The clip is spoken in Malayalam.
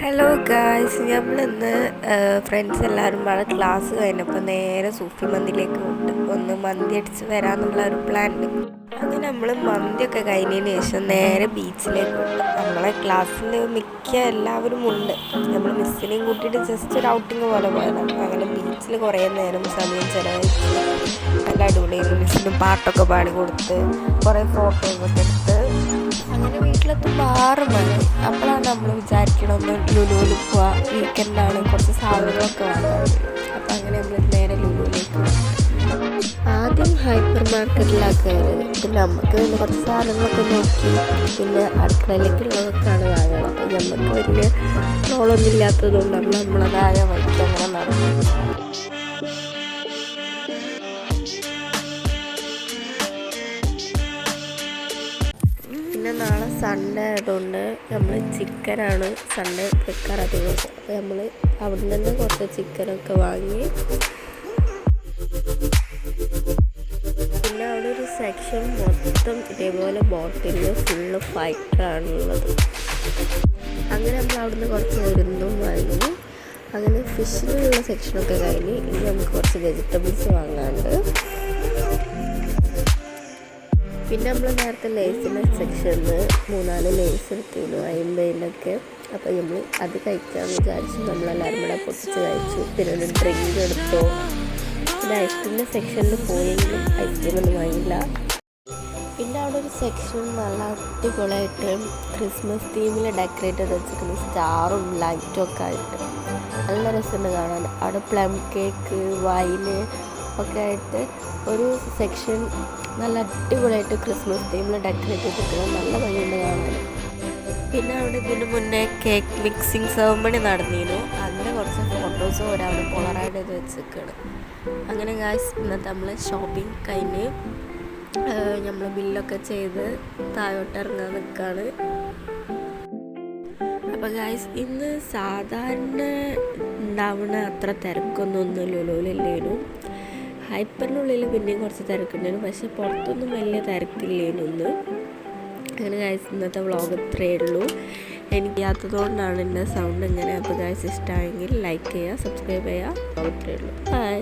ഹലോ ഗായ്സ് നമ്മളിന്ന് ഫ്രണ്ട്സ് എല്ലാവരും പാടെ ക്ലാസ് കഴിഞ്ഞപ്പോൾ നേരെ സൂഫി മന്തിലേക്ക് വിട്ട് ഒന്ന് മന്തി അടിച്ച് വരാമെന്നുള്ള ഒരു പ്ലാൻ അങ്ങനെ നമ്മൾ മന്തിയൊക്കെ കഴിഞ്ഞതിന് ശേഷം നേരെ ബീച്ചിലേക്ക് നമ്മളെ ക്ലാസ്സിൽ മിക്ക എല്ലാവരും ഉണ്ട്. നമ്മൾ മിസ്സിനെയും കൂട്ടിയിട്ട് ജസ്റ്റ് ഒരു ഔട്ടിങ് പോലെ പോയതാണ്. അങ്ങനെ ബീച്ചിൽ കുറേ നേരം സമയം ചിലവഴിച്ച് നല്ല അടിപൊളിയായിരുന്നു. മിസ്സിന് പാട്ടൊക്കെ പാടി കൊടുത്ത് കുറേ ഫോട്ടോസൊക്കെ എടുത്ത് വിചാരിക്കണമെന്ന് ലുലുവിൽ പോവാ. വീക്കെൻഡാണ് കുറച്ച് സാധനങ്ങളൊക്കെ വാങ്ങാൻ അപ്പം അങ്ങനെ നമ്മൾ നേരെ ലുലുവിലേക്ക്. ആദ്യം ഹൈപ്പർ മാർക്കറ്റിലാണ് കയറിയത്. പിന്നെ നമുക്ക് വേണ്ട കുറച്ച് സാധനങ്ങളൊക്കെ നോക്കി. പിന്നെ അടുക്കളയിലേക്കുള്ളതൊക്കെയാണ് അപ്പം നമുക്ക് വലിയ റോളൊന്നും ഇല്ലാത്തതുകൊണ്ടാണ് നമ്മളതായ വഴിക്ക് അങ്ങനെ നടന്നു. പിന്നെ നാളെ സൺഡേ ആയതുകൊണ്ട് നമ്മൾ ചിക്കനാണ് സൺഡേ വെക്കാറ് അധികം അപ്പോൾ നമ്മൾ അവിടെ നിന്ന് കുറച്ച് ചിക്കനൊക്കെ വാങ്ങി പിന്നെ അവിടെ ഒരു സെക്ഷൻ മൊത്തം ഇതേപോലെ ബോട്ടിൽ ഫുള്ള് ഫൈറ്ററാണുള്ളത് അങ്ങനെ നമ്മൾ അവിടുന്ന് കുറച്ച് മരുന്നും വാങ്ങി. അങ്ങനെ ഫിഷിനുള്ള സെക്ഷനൊക്കെ കഴിഞ്ഞ് ഇനി നമുക്ക് കുറച്ച് വെജിറ്റബിൾസ് വാങ്ങാണ്ട് നമ്മൾ നേരത്തെ ലേസിന്റെ സെക്ഷനിൽ മൂന്നാൽ ലേസ് എടുത്തിരുന്നു അയമ്പതിലൊക്കെ അപ്പോൾ നമ്മൾ അത് കഴിക്കാമെന്ന് വിചാരിച്ചു നമ്മളെല്ലാവരും കൂടെ പൊട്ടിച്ച് കഴിച്ചു. പിന്നെ ഒരു ഡ്രിങ്ക് എടുത്തു. പിന്നെ ഐസ്ക്രീമിന്റെ സെക്ഷനിൽ പോയെങ്കിലും ഐസ്ക്രീം ഒന്നും വാങ്ങിയില്ല. പിന്നെ അവിടെ ഒരു സെക്ഷൻ നല്ല അടിപൊളിയായിട്ട് ക്രിസ്മസ് തീമിൽ ഡെക്കറേറ്റ് ചെയ്ത് വെച്ചിരിക്കുന്ന സ്റ്റാറും ലൈറ്റും ഒക്കെ ആയിട്ട് നല്ല രസമുണ്ട് കാണാൻ. അവിടെ പ്ലം കേക്ക് വൈന് ഒക്കെ ആയിട്ട് ഒരു സെക്ഷൻ നല്ല അടിപൊളിയായിട്ട് ക്രിസ്മസ് തീമിൽ ഡെക്കറേറ്റ് ചെയ്തിരിക്കുന്നത് നല്ല ഭംഗിയുണ്ട് കാണാൻ. പിന്നെ അവിടെ ഇതിന് മുന്നേ കേക്ക് മിക്സിങ് സെറമണി നടന്നിരുന്നു. അതിന്റെ കുറച്ച് ഫോട്ടോസും ഒരാൾ പോളറായിട്ട് ഇത് വെച്ചിരിക്കുകയാണ് അങ്ങനെ ഗായ്സ് ഇന്നത്തെ നമ്മൾ ഷോപ്പിംഗ് കഴിഞ്ഞ് നമ്മൾ ബില്ലൊക്കെ ചെയ്ത് താഴോട്ട് ഇറങ്ങാൻ നിൽക്കുകയാണ് അപ്പോൾ ഗായ്സ് ഇന്ന് സാധാരണ ഉണ്ടാവുന്ന അത്ര തിരക്കൊന്നും ലുലുവിലില്ലേനു ഹൈപ്പറിനുള്ളിൽ പിന്നെയും കുറച്ച് തിരക്കുണ്ടായിരുന്നു. പക്ഷേ പുറത്തൊന്നും വലിയ തിരക്കില്ലേന്നൊന്ന്. അങ്ങനെ ഗായ്സ് ഇന്നത്തെ വ്ളോഗ് ഇത്രയേ ഉള്ളൂ. എനിക്ക് ചെയ്യാത്തതുകൊണ്ടാണ് എന്റെ സൗണ്ട് ഇങ്ങനെ അപ്പോൾ ഗായ്സ് ഇഷ്ടമായെങ്കിൽ ലൈക്ക് ചെയ്യുക സബ്സ്ക്രൈബ് ചെയ്യുക. ഇത്രയേ ഉള്ളൂ. ബൈ